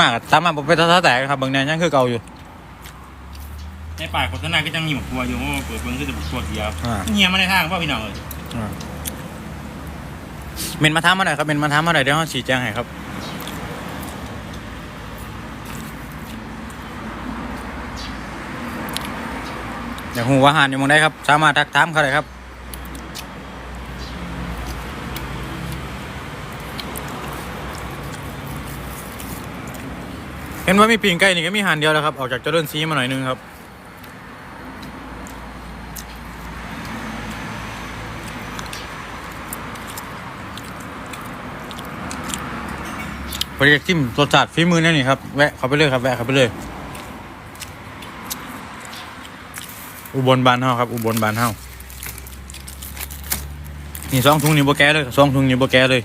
มากอะตามมาผมเป็นท่าแตกครับเบางแนนยังคือเก่าอยู่ในป่าโฆษณาก็จังมีหมกครัวอยู่เพราะว่าเปิดเบิ้งคือจะหมกครัวเดียวอ่าเงียบมาในทางพ่อพี่น้องเลยอ่าเมนมาทำมาหน่อยครับเมนมาทำมาหน่อยเดี๋ยวเขาชี้แจงให้ครับอยากหูว่าอาหารอยู่หมองได้ครับ สามารถทักถามเขาได้ครับ เห็นว่ามีปีงไก่นี่ก็มีหารเดียวแล้วครับ ออกจากเจริญซีมาหน่อยนึงครับไปเรียกจิ้มรสชาติฝีมือนั่นนี่ครับ แวะเขาไปเลยครับ แวะเขาไปเลย อุบลบานเฮาครับ อุบลบานเฮานี่สองถุงนี่โบแกเลยสองถุงนี่โบแกเลย